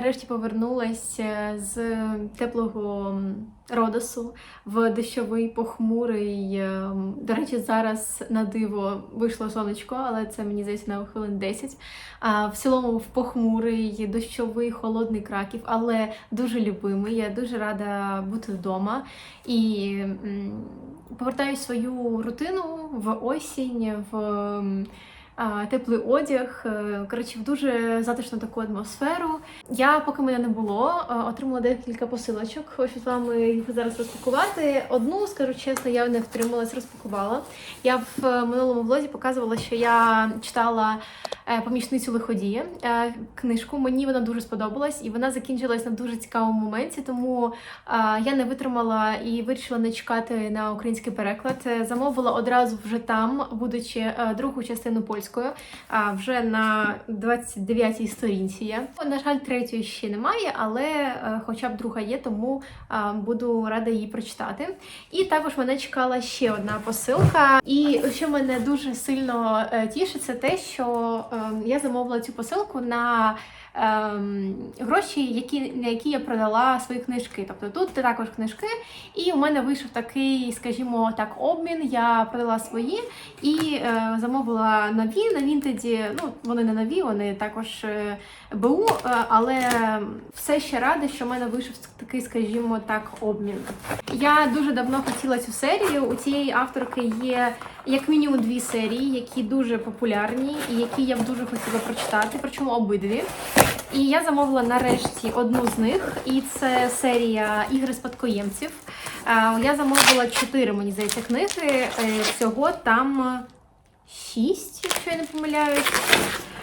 нарешті повернулася з теплого Родосу в дощовий похмурий. ем, До речі, зараз на диво вийшло сонечко, але це мені здається на хвилин 10. А в цілому в похмурий, дощовий, холодний краків, але дуже любимий. Я дуже рада бути вдома і повертаю свою рутину в осінь, в теплий одяг. е, Коротше, в дуже затишну таку атмосферу. Я, поки мене не було, е, отримала декілька посилочок. Хочу з вами їх зараз розпакувати. Одну, скажу чесно, я не втрималась, розпакувала. Я в е, минулому влозі показувала, що я читала помічницю лиходія е, книжку. Мені вона дуже сподобалась, і вона закінчилась на дуже цікавому моменті, тому я не витримала і вирішила не чекати на український переклад. Замовила одразу вже там, будучи другу частину польською, а вже на 29-й сторінці є. На жаль, третьої ще немає, але е, хоча б друга є, тому буду рада її прочитати. І також мене чекала ще одна посилка. І що мене дуже сильно е, тішить, це те, що е, я замовила цю посилку на ем, гроші, які, на які я продала свої книжки. Тобто тут також книжки, і у мене вийшов такий, скажімо так, обмін. Я продала свої і е, замовила нові на Вінтеді. Ну, вони не нові, вони також е, БУ, е, але все ще рада, що в мене вийшов такий, скажімо так, обмін. Я дуже давно хотіла цю серію. У цієї авторки є як мінімум дві серії, які дуже популярні і які я б дуже хотіла прочитати, причому обидві. І я замовила нарешті одну з них, і це серія ігри спадкоємців. Е, Я замовила чотири, мені здається, книги. Е, Всього там шість, якщо я не помиляюсь.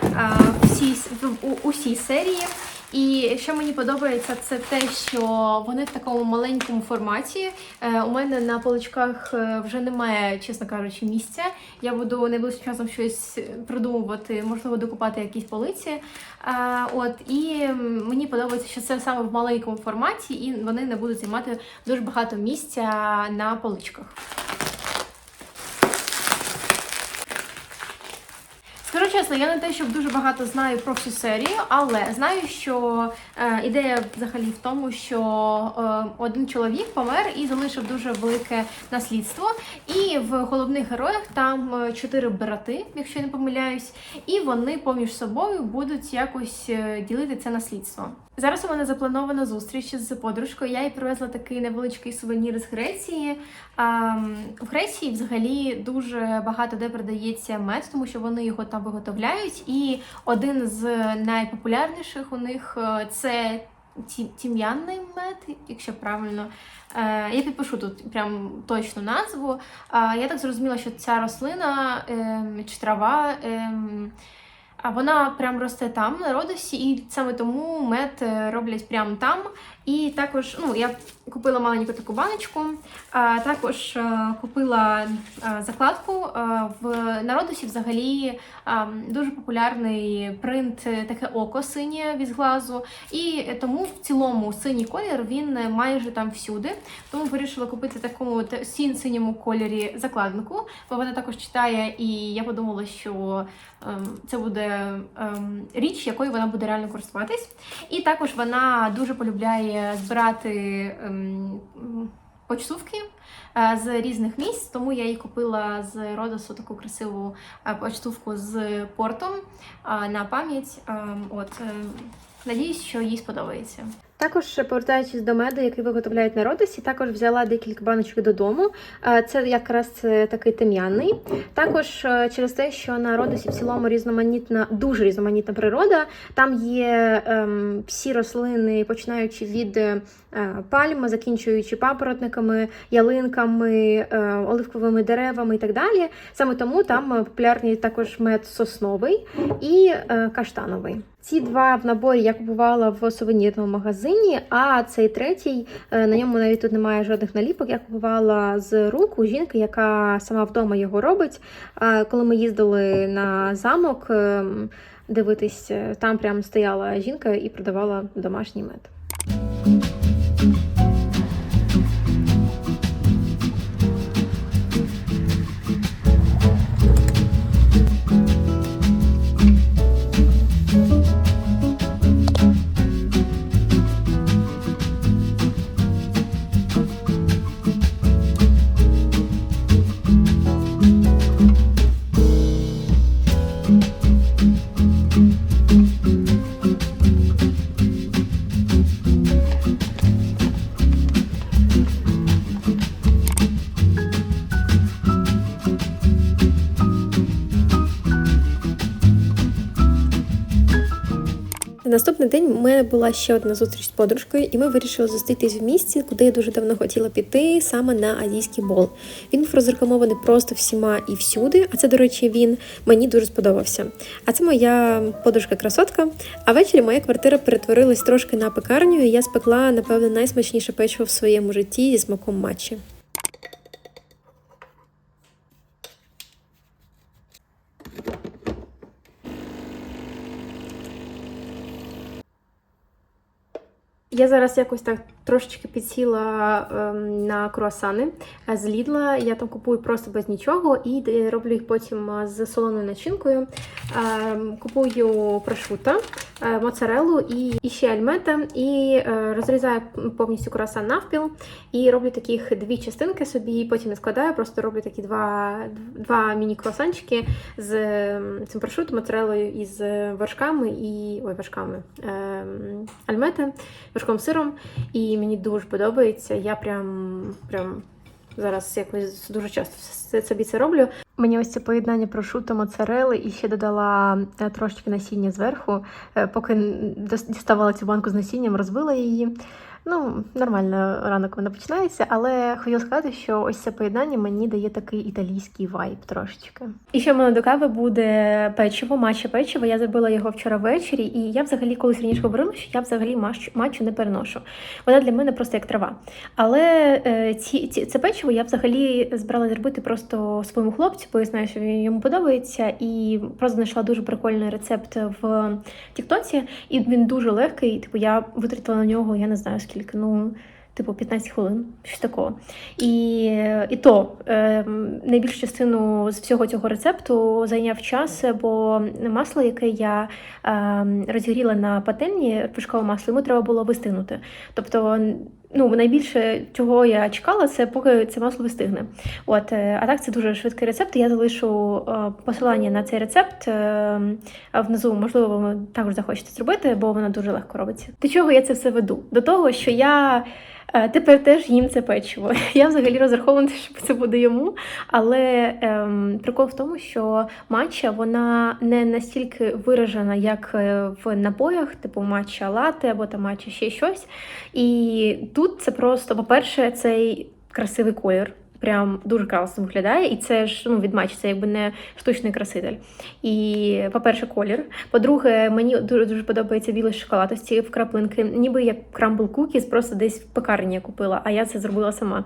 Е, Всі у- усій серії. І що мені подобається, це те, що вони в такому маленькому форматі. Е, у мене на поличках е, вже немає, чесно кажучи, місця. Я буду найближчим часом щось придумувати, можливо, докупати якісь полиці. Е, от і мені подобається, що це саме в маленькому форматі, і вони не будуть займати дуже багато місця на поличках. Скажу чесно, я не те, щоб дуже багато знаю про всю серію, але знаю, що е, ідея взагалі в тому, що е, один чоловік помер і залишив дуже велике наслідство. І в головних героях там е, чотири брати, якщо я не помиляюсь, і вони поміж собою будуть якось е, ділити це наслідство. Зараз у мене запланована зустріч з подружкою. Я їй привезла такий невеличкий сувенір з Греції. А, в Греції взагалі дуже багато де продається мед, тому що вони його там виготовляють. І один з найпопулярніших у них е, це ті- тім'янний мед, якщо правильно. Е, Я підпишу тут прям точну назву. Я так зрозуміла, що ця рослина ем, чи трава. ем, а вона прям росте там на Родосі, і саме тому мед е, роблять прямо там. І також, ну, я купила маленьку таку баночку, а також е, купила е, закладку. Е, В Народосі взагалі дуже популярний принт, таке око синє від глазу. І тому в цілому синій колір він майже там всюди. Тому вирішила купити такому сін- синьому кольорі закладинку, бо вона також читає, і я подумала, що це буде річ, якою вона буде реально користуватись. І також вона дуже полюбляє збирати ем, почтовки е, з різних місць, тому я їй купила з Родосу таку красиву е, почтовку з портом е, на пам'ять. Ем, От е, надіюсь, що їй сподобається. Також повертаючись до меду, який виготовляють на Родосі, також взяла декілька баночок додому. Е, Це якраз е, такий тем'яний. Також е, через те, що на Родосі в цілому різноманітна, дуже різноманітна природа. Там є ем, всі рослини, починаючи від е, пальм, закінчуючи папоротниками, ялинками, е, оливковими деревами і так далі. Саме тому там популярний також мед сосновий і е, каштановий. Ці два в наборі я купувала в сувенірному магазині, а цей третій е, на ньому навіть тут немає жодних наліпок. Я купувала з рук у жінки, яка сама вдома його робить. Коли ми їздили на замок ем, дивитись, е, там прям стояла жінка і продавала домашній мед. На наступний день у мене була ще одна зустріч з подружкою, і ми вирішили зустрітись в місці, куди я дуже давно хотіла піти, саме на азійський бол. Він був розрекламований просто всіма і всюди. А це, до речі, він мені дуже сподобався. А це моя подружка-красотка. А ввечері моя квартира перетворилась трошки на пекарню, і я спекла, напевно, найсмачніше печиво в своєму житті зі смаком матчі. Я зараз якось так трошечки підсіла ем, на круасани е, з Лідла. Я там купую просто без нічого і е, роблю їх потім е, з солоною начинкою. Ем, купую прошута, моцарелу і, і ще альмета, і розрізаю повністю круасан навпіл і роблю таких дві частинки собі, потім не складаю, просто роблю такі два, два міні-круасанчики з ем, цим прошутом, моцарелою і з вершками і ой, вершками альмета, вершком сиром. І мені дуже подобається. Я прям прям зараз якось дуже часто собі це роблю. Мені ось це поєднання прошуто моцарели і ще додала е, трошечки насіння зверху. Е, Поки діставала цю банку з насінням, розбила її. Ну, нормально ранок вона починається, але хотіла сказати, що ось це поєднання мені дає такий італійський вайб трошечки. І ще в мене до кави буде печиво, матча печиво. Я зробила його вчора ввечері, і я взагалі колись раніше говорила, що я взагалі матчу, не переношу. Вона для мене просто як трава. Але е, ці, ці, це печиво я взагалі збирала зробити просто своєму хлопцю, бо я знаю, що йому подобається, і просто знайшла дуже прикольний рецепт в Тіктоці, і він дуже легкий. Типу, я витратила на нього, я не знаю скільки, ну. Типу 15 хвилин, щось такого. І, і то е, найбільшу частину з всього цього рецепту зайняв час, бо масло, яке я е, розігріла на пательні, вершкове масло, йому треба було вистигнути. Тобто, ну найбільше чого я чекала, це поки це масло вистигне. От, е, а так це дуже швидкий рецепт. Я залишу е, посилання на цей рецепт е, внизу. Можливо, ви також захочете зробити, бо воно дуже легко робиться. До чого я це все веду? До того, що я. Тепер теж їм це печиво. Я взагалі розрахована, що це буде йому. Але ем, прикол в тому, що матча вона не настільки виражена, як в напоях, типу матча лате або там матча ще щось. І тут це просто, по-перше, цей красивий колір. Прям дуже класно виглядає, і це ж ну від якби не штучний краситель. І по-перше, колір. По-друге, мені дуже дуже подобається білий шоколад, ось ці вкраплинки, ніби як крамбл кукіс, просто десь в пекарні я купила, а я це зробила сама.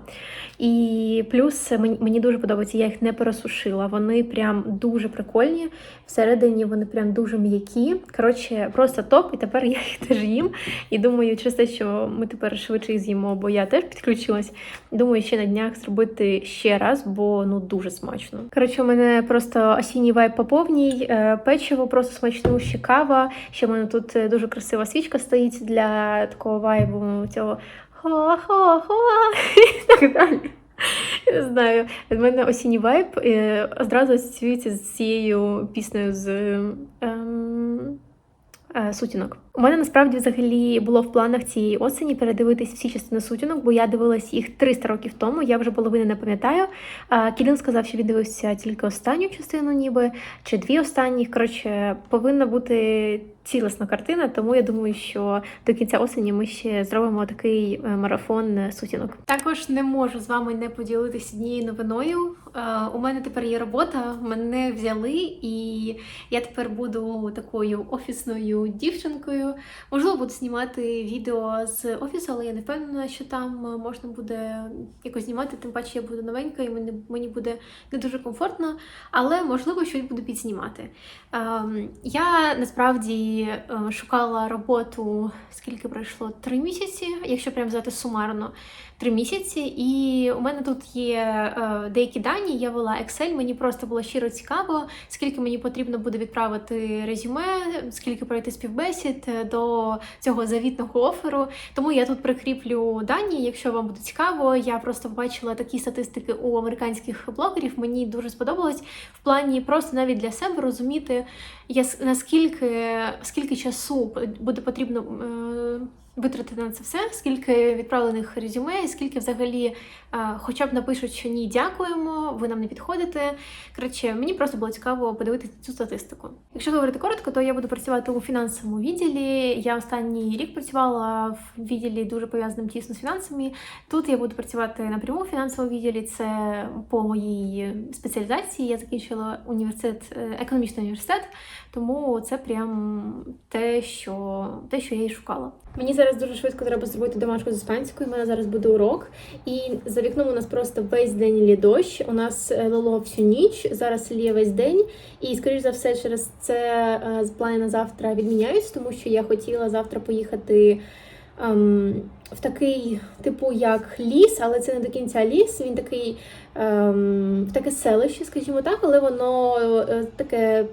І плюс мені, мені дуже подобається, я їх не пересушила. Вони прям дуже прикольні. Всередині вони прям дуже м'які. Коротше, просто топ. І тепер я їх теж їм. І думаю, через те, що ми тепер швидше з'їмо, бо я теж підключилась. Думаю, ще на днях зробити ще раз, бо ну дуже смачно. Коротше, у мене просто осінній вайб по повній, е, печиво просто смачнуще, кава. Ще в мене тут е, дуже красива свічка стоїть для такого вайбу цього ха-ха-ха і так далі. Я не знаю, в мене осінній вайб е, одразу асоціюється з цією піснею з ем, сутінок. У мене насправді взагалі було в планах цієї осені передивитись всі частини сутінок, бо я дивилась їх 300 років тому. Я вже половини не пам'ятаю. Кілін сказав, що він дивився тільки останню частину, ніби чи дві останні. Коротше, повинна бути цілісна картина, тому я думаю, що до кінця осені ми ще зробимо такий е, марафон е, сутінок. Також не можу з вами не поділитися однією новиною. Е, У мене тепер є робота, мене взяли, і я тепер буду такою офісною дівчинкою. Можливо, буду знімати відео з офісу, але я не впевнена, що там можна буде якось знімати. Тим паче я буду новенька і мені, мені буде не дуже комфортно, але можливо щось буду підзнімати. Ем, я насправді е, шукала роботу, скільки пройшло? Три місяці, якщо прям взяти сумарно. Три місяці, і у мене тут є е, деякі дані. Я вела Excel, мені просто було щиро цікаво, скільки мені потрібно буде відправити резюме, скільки пройти співбесід е, до цього завітного оферу. Тому я тут прикріплю дані. Якщо вам буде цікаво, я просто побачила такі статистики у американських блогерів. Мені дуже сподобалось в плані просто навіть для себе розуміти, я, наскільки скільки часу буде потрібно. Витратити на це все, скільки відправлених резюме, і скільки взагалі е, хоча б напишуть, що ні, дякуємо, ви нам не підходите. Коротше, мені просто було цікаво подивитися цю статистику. Якщо говорити коротко, то я буду працювати у фінансовому відділі. Я останній рік працювала в відділі дуже пов'язаним тісно з фінансами. Тут я буду працювати напряму у фінансовому відділі. Це по моїй спеціалізації. Я закінчила університет, е, економічний університет, тому це прям те, що те, що я і шукала. Мені зараз дуже швидко треба зробити домашку з іспанською. У мене зараз буде урок, і за вікном у нас просто весь день лє дощ. У нас е, лило всю ніч. Зараз лє весь день. І скоріш за все, через це е, плани на завтра відміняюсь, тому що я хотіла завтра поїхати. ем, в такий, типу, як ліс, але це не до кінця ліс. Він такий ем, в таке селище, скажімо так, але воно е, таке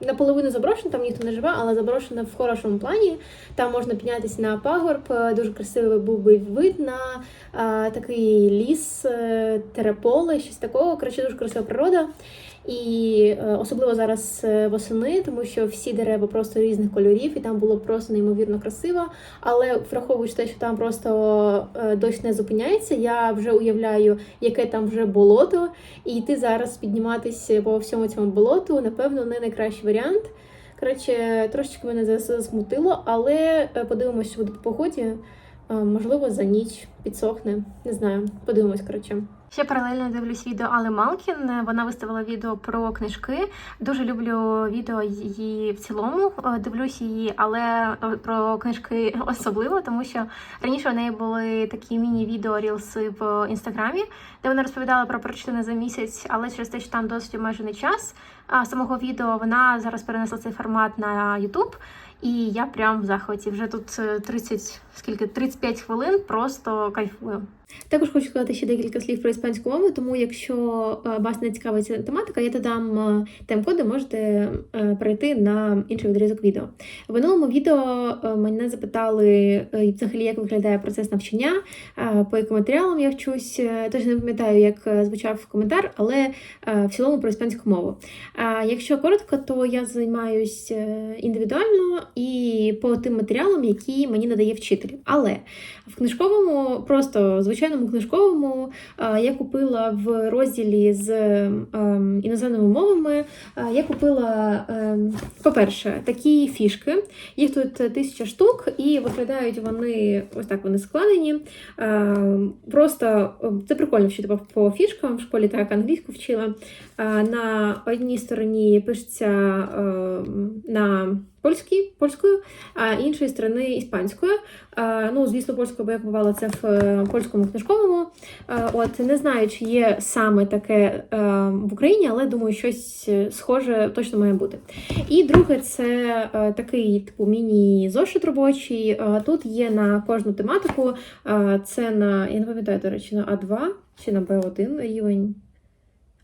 наполовину заброшена, там ніхто не живе, але заброшена в хорошому плані. Там можна піднятися на пагорб, е, дуже красивий був би вид на а, такий ліс, е, тереполе, щось такого. Коротше, дуже красива природа. І е, особливо зараз е, восени, тому що всі дерева просто різних кольорів, і там було просто неймовірно красиво. Але враховуючи те, що там просто е, дощ не зупиняється, я вже уявляю, яке там вже болото, і йти зараз підніматися по всьому цьому болоту, напевно, не найкращий варіант. Коротше, трошечки мене зас- засмутило, але подивимось, що буде по погоді. Можливо, за ніч підсохне. Не знаю. Подивимось, коротше. Ще паралельно дивлюсь відео Али Малкін. Вона виставила відео про книжки. Дуже люблю відео її в цілому. Е, Дивлюсь її, але е, про книжки особливо, тому що раніше у неї були такі міні-відео рілси в інстаграмі, де вона розповідала про прочитане за місяць, але через те, що там досить обмежений час самого відео, вона зараз перенесла цей формат на YouTube. І я прям в захваті. Вже тут е, 30, скільки 35 хвилин, просто кайфую. Також хочу сказати ще декілька слів про іспанську мову, тому якщо е, вас не цікавить ця тематика, я додам е, тайм-коди, можете е, перейти на інший відрізок відео. В минулому відео мене запитали взагалі, як виглядає процес навчання, по яким матеріалам я вчусь. Тож не пам'ятаю, як звучав коментар, але в цілому про іспанську мову. Якщо коротко, то я займаюсь індивідуально і по тим матеріалам, які мені надає вчитель. Але в книжковому, просто звичайному книжковому, е, я купила в розділі з ем, іноземними мовами. е, Я купила, по-перше, такі фішки. Їх тут тисяча штук, і виглядають вони ось так вони складені. Е, Просто е, це прикольно вчити по- по фішкам. В школі так англійську вчила. Е, На одній стороні пишеться е, на польській, польською, а іншої сторони іспанською. Ну, звісно, польською, бо я купувала це в е, польському книжковому. От не знаю, чи є саме таке е, в Україні, але думаю, щось е, схоже точно має бути. І друге, це такий типу міні-зошит робочий. Тут є на кожну тематику. Це на я не пам'ятаю, до речі, на А2 чи на Б1 рівень.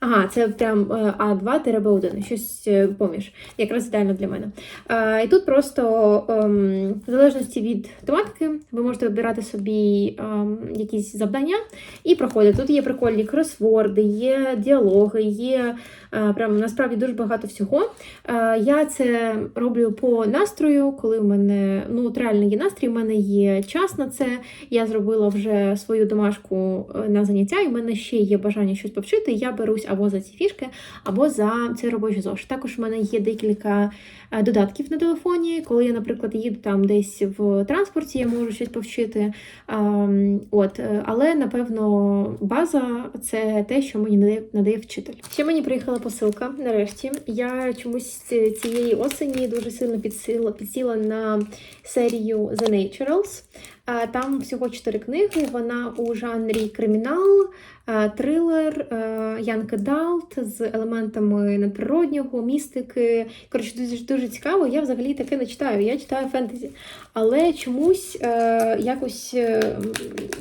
Ага, це прям е, А2-Б1, щось е, поміж, якраз ідеально для мене. Е, І тут просто ем, в залежності від тематики ви можете вибирати собі ем, якісь завдання і проходити. Тут є прикольні кросворди, є діалоги, є прям насправді дуже багато всього. Я це роблю по настрою, коли в мене ну от реально є настрій, в мене є час на це. Я зробила вже свою домашку на заняття, і в мене ще є бажання щось повчити. Я берусь або за ці фішки, або за цей робочий зошит. Також в мене є декілька е, додатків на телефоні. Коли я, наприклад, їду там десь в транспорті, я можу щось повчити. Ем, От, е, але напевно база це те, що мені надає, надає вчитель. Ще мені приїхала посилка. Нарешті я чомусь цієї осені дуже сильно підсіла, підсіла на серію The Naturals. Там всього чотири книги. Вона у жанрі кримінал, трилер, Янка Далт з елементами надприроднього, містики. Коротше, дуже дуже цікаво. Я взагалі таке не читаю. Я читаю фентезі. Але чомусь е, якось е,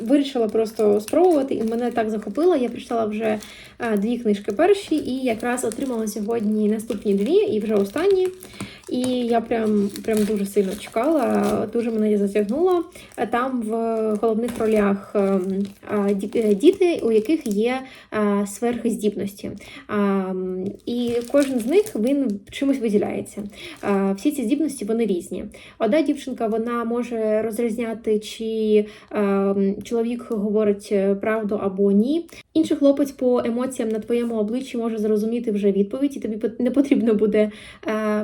вирішила просто спробувати, і мене так захопило. Я прочитала вже е, дві книжки перші, і якраз отримала сьогодні наступні дві, і вже останні. І я прям, прям дуже сильно чекала, дуже мене затягнуло. Е, Там в головних ролях ем, е, діти, у яких є а, сверхздібності. І кожен з них він чимось виділяється. Всі ці здібності вони різні. Одна дівчинка вона може розрізняти, чи ем, чоловік говорить е, правду або ні. Інший хлопець по емоціям на твоєму обличчі може зрозуміти вже відповідь, і тобі не потрібно буде е,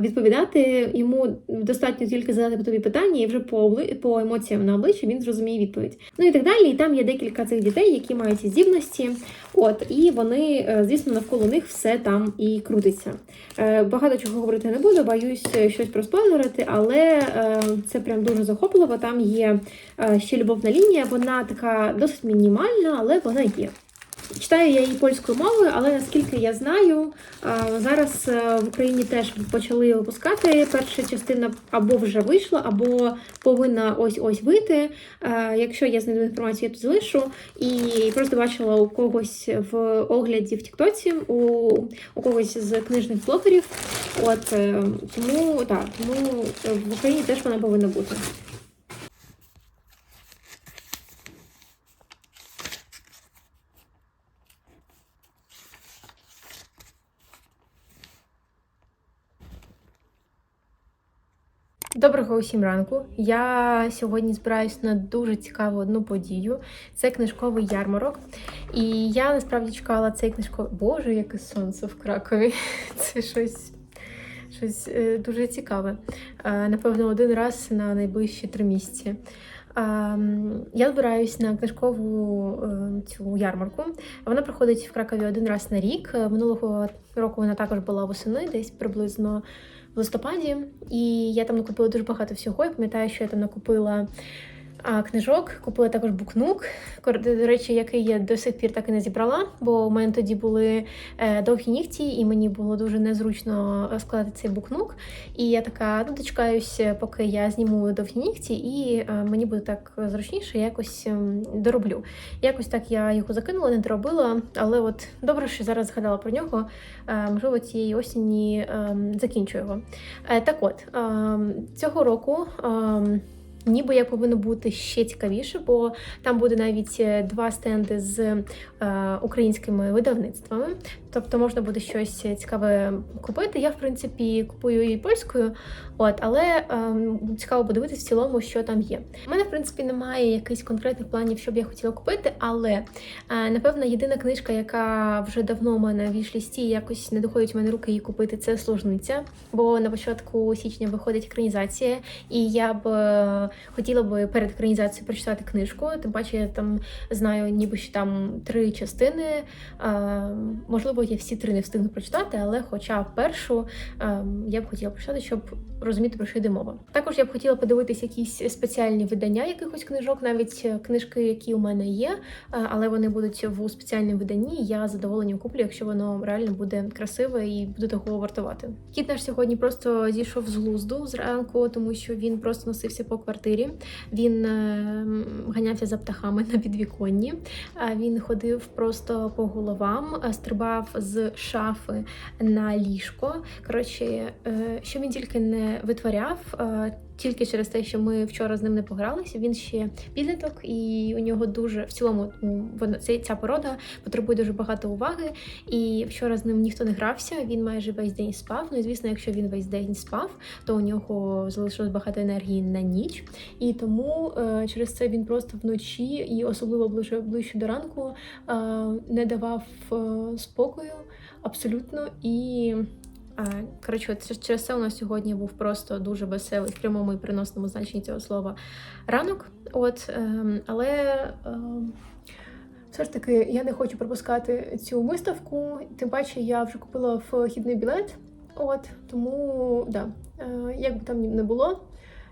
відповідати. Йому достатньо тільки задати тобі питання, і вже по по емоціям на обличчі він зрозуміє відповідь. Ну і так далі. І там є декілька цих дітей, які мають ці здібності. От і вони, е, звісно, навколо них все там і крутиться. Е, Багато чого говорити не буду, боюсь е, щось проспойлерити, але це прям дуже захопливо. Там є ще любовна лінія, вона така досить мінімальна, але вона є. Читаю я її польською мовою, але наскільки я знаю, зараз е, в Україні теж почали випускати. Перша частина або вже вийшла, або повинна ось ось вийти. Якщо я знайду інформацію, я тут залишу. І просто бачила у когось в огляді в Тіктоці, у, у когось з книжних блогерів. От е, тому так, тому е, в Україні теж вона повинна бути. Доброго усім ранку. Я сьогодні збираюсь на дуже цікаву одну подію. Це книжковий ярмарок. І я насправді чекала цей книжковий. Боже, яке сонце в Кракові. Це щось, щось е, дуже цікаве. Е, напевно, один раз на найближчі три місяці. Я збираюсь на книжкову е, цю ярмарку. Вона проходить в Кракові один раз на рік. Минулого року вона також була восени, десь приблизно в листопаді. І я там накупила дуже багато всього. Я пам'ятаю, що я там накупила книжок, купила також букнук, до речі, який я до сих пір так і не зібрала, бо у мене тоді були е, довгі нігті, і мені було дуже незручно е, складати цей букнук. І я така, ну дочекаюсь, поки я зніму довгі нігті, і е, мені буде так зручніше, якось ем, дороблю. Якось так я його закинула, не доробила, але от добре, що зараз згадала про нього. Е, можливо, цієї осені ем, закінчу його. Е, так от, ем, цього року. Ніби як повинно бути ще цікавіше, бо там буде навіть е, два стенди з українськими видавництвами. Тобто можна буде щось цікаве купити. Я, в принципі, купую і польською, от, але ем, цікаво подивитися в цілому, що там є. У мене, в принципі, немає якихось конкретних планів, що б я хотіла купити, але е, напевно єдина книжка, яка вже давно у мене в вішлісті, якось не доходить в мене руки її купити, це служниця. Бо на початку січня виходить екранізація, і я б е, хотіла би перед екранізацією прочитати книжку. Тим паче я там знаю, ніби що там три частини. Е, можливо, я всі три не встигну прочитати, але хоча б першу е, я б хотіла прочитати, щоб розуміти про що йде мова. Також я б хотіла подивитись якісь спеціальні видання якихось книжок, навіть е, книжки, які у мене є, але вони будуть в спеціальному виданні. Я задоволенням куплю, якщо воно реально буде красиве і буде того вартувати. Кіт наш сьогодні просто зійшов з глузду зранку, тому що він просто носився по квартирі. Він ганявся за птахами на підвіконні. Він ходив просто по головам, е, стрибав з шафи на ліжко. Коротше, е, що він тільки не витворяв. Тільки через те, що ми вчора з ним не погралися, він ще підліток, і у нього дуже в цілому вона ця, ця порода потребує дуже багато уваги. І вчора з ним ніхто не грався. Він майже весь день спав. Ну і звісно, якщо він весь день спав, то у нього залишилось багато енергії на ніч. І тому е, через це він просто вночі і особливо ближче, ближче до ранку е, не давав е, спокою абсолютно. І коротше, через це у нас сьогодні був просто дуже веселий в прямому і приносному значенні цього слова ранок. От, е, але. Е, все ж таки, я не хочу пропускати цю виставку, тим паче я вже купила вхідний білет. От тому да, е, як би там не було,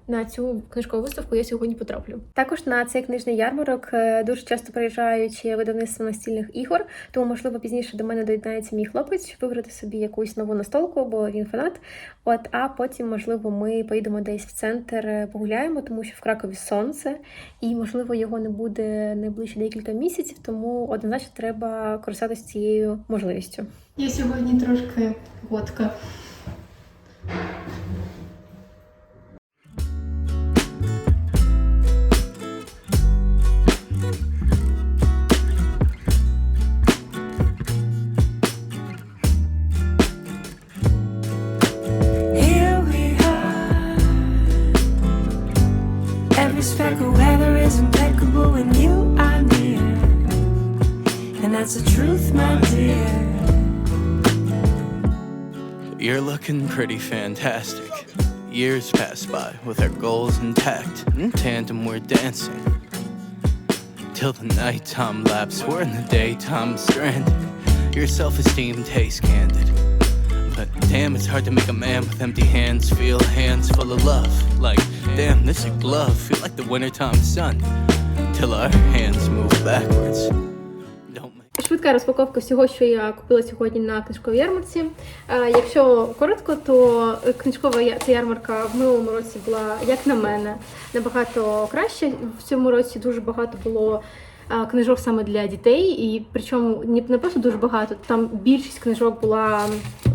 на цю книжкову виставку я сьогодні потраплю. Також на цей книжний ярмарок е, дуже часто приїжджають видавництва настільних ігор, тому можливо пізніше до мене доєднається мій хлопець, щоб виграти собі якусь нову настолку, бо він фанат. От, а потім, можливо, ми поїдемо десь в центр, е, погуляємо, тому що в Кракові сонце, і можливо його не буде найближче декілька місяців, тому однозначно треба користатися цією можливістю. Я сьогодні трошки готка. That's the truth, my dear. You're looking pretty fantastic. Years pass by with our goals intact. In tandem, we're dancing. Till the nighttime lapse, we're in the daytime stranded. Your self esteem tastes candid. But damn, it's hard to make a man with empty hands feel hands full of love. Like, damn, this a glove. Feel like the wintertime sun. Till our hands move backwards. Швидка розпаковка всього, що я купила сьогодні на книжковій ярмарці. Е, Якщо коротко, то книжкова ця ярмарка в минулому році була, як на мене, набагато краще. В цьому році дуже багато було е, книжок саме для дітей, і причому не не просто дуже багато, там більшість книжок була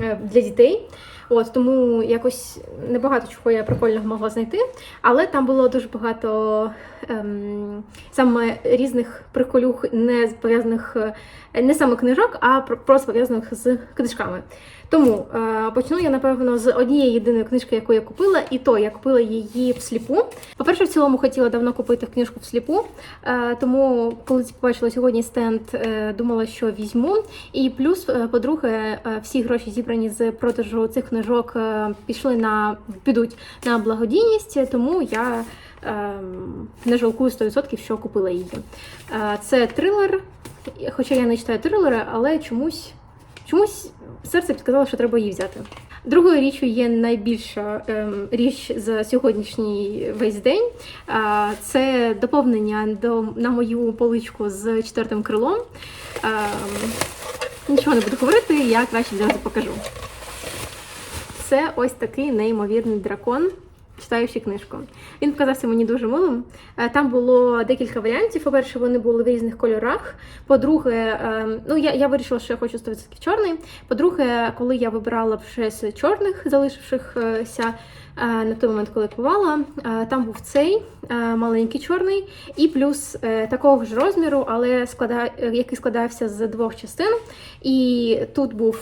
е, для дітей. От тому якось небагато чого я прикольного могла знайти, але там було дуже багато ем, саме різних приколюх, не пов'язаних е, не саме книжок, а про- просто пов'язаних з книжками. Тому е, почну я напевно з однієї єдиної книжки, яку я купила, і то я купила її всліпу. По-перше, в цілому хотіла давно купити книжку всліпу, е, тому коли побачила сьогодні стенд, е, думала, що візьму. І плюс, е, по-друге, е, всі гроші зібрані з продажу цих книжок е, пішли на підуть на благодійність, тому я ем, не жалкую 100%, що купила її. Е, Це трилер, хоча я не читаю трилери, але чомусь, чомусь серце підказало, що треба її взяти. Другою річчю є найбільша ем, річ за сьогоднішній весь день. Е, це доповнення до, на мою поличку з четвертим крилом. Ем, нічого не буду говорити, я краще відразу покажу. Це ось такий неймовірний дракон, читаючи книжку. Він показався мені дуже милим. Е, Там було декілька варіантів. По-перше, вони були в різних кольорах. По-друге, ем, ну я, я вирішила, що я хочу 100% чорний. По-друге, коли я вибирала з чорних, залишившихся е, на той момент, коли купувала, е, там був цей маленький чорний, і плюс такого ж розміру, але склада... який складався з двох частин. І тут був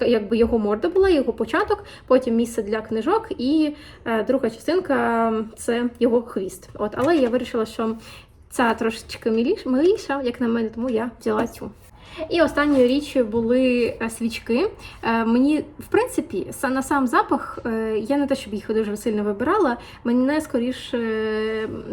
якби його морда була, його початок, потім місце для книжок, і е, друга частинка це його хвіст. От, але я вирішила, що ця трошечки миліша, як на мене, тому я взяла цю. І останньою річчю були е, свічки. Е, Мені, в принципі, на сам запах е, я не те, щоб їх дуже сильно вибирала. Мене скоріше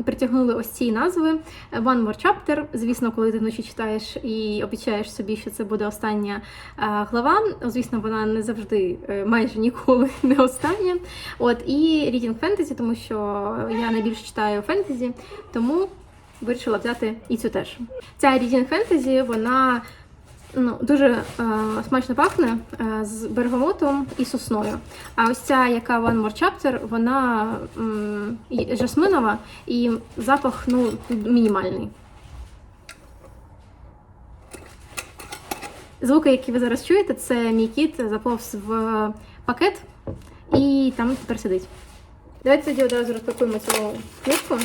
притягнули ось ці назви. One More Chapter. Звісно, коли ти вночі читаєш і обіцяєш собі, що це буде остання глава. Звісно, вона не завжди, майже ніколи не остання. От і Reading Fantasy, тому що я найбільше читаю фентезі, тому вирішила взяти і цю теж. Ця Reading Fantasy, вона ну, дуже е, смачно пахне е, з бергамотом і сосною. А ось ця, яка One More Chapter, вона і- жасминова і запах ну, мінімальний. Звуки, які ви зараз чуєте, це мій кіт заповз в пакет і там тепер сидить. Давайте тоді одразу розпакуємо цю книжку.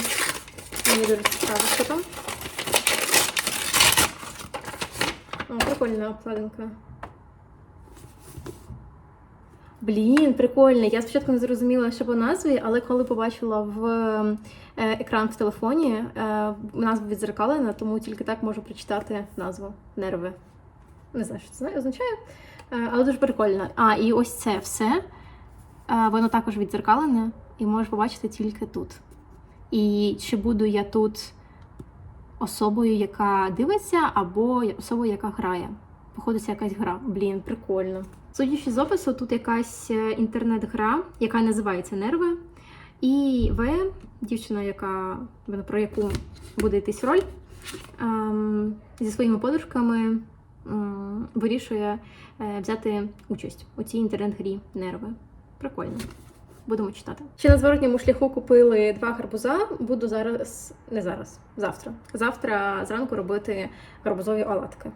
Мені дуже цікаво, що там. О, прикольна обкладинка. Блін, прикольно. Я спочатку не зрозуміла, що по назві, але коли побачила в е, екран в телефоні, е, назва відзеркалена, тому тільки так можу прочитати назву нерви. Не знаю, що це означає, е, але дуже прикольно. А, і ось це все. Воно також відзеркалене, і можеш побачити тільки тут. І чи буду я тут особою, яка дивиться, або особою, яка грає. Походу, це якась гра. Блін, прикольно. Судячи з опису, тут якась е, інтернет-гра, яка називається Нерви. І В, дівчина, яка про яку буде йтись роль, ем, зі своїми подружками ем, вирішує е, взяти участь у цій інтернет-грі Нерви. Прикольно. Будемо читати. Ще на зворотньому шляху купили два гарбуза. Буду зараз, не зараз, завтра. Завтра зранку робити гарбузові оладки.